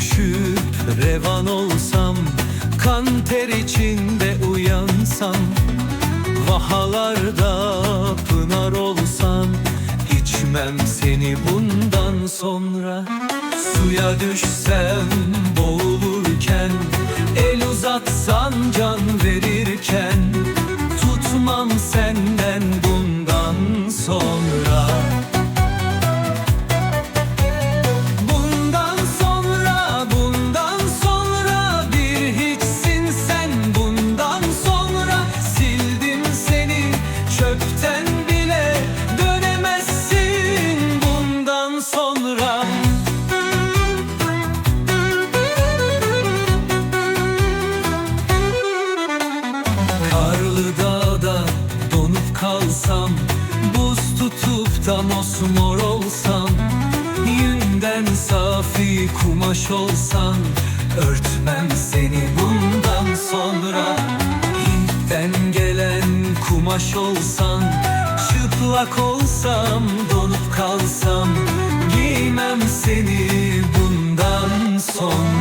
Düşüp revan olsam Kan ter içinde uyansam Vahalarda içmem seni bundan sonra. Suya düşsem boğulurken kumaş olsan Örtmem seni bundan sonra. Hint'ten gelen kumaş olsan Çıplak olsam donup kalsam Giymem seni bundan sonra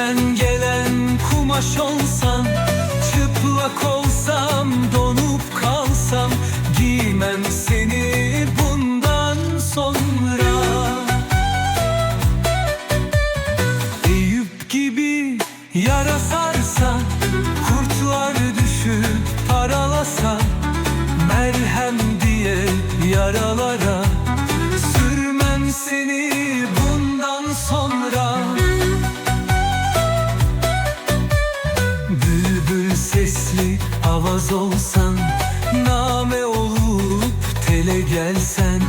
Hint'ten gelen kumaş olsam Çıplak olsam donup kalsam Giymem seni bundan sonra. Eyüp gibi yara sarsa Kurtlar düşüp paralasa Merhem diye yaralara Sürmem seni Sesli avaz olsan Name olup tele gelsen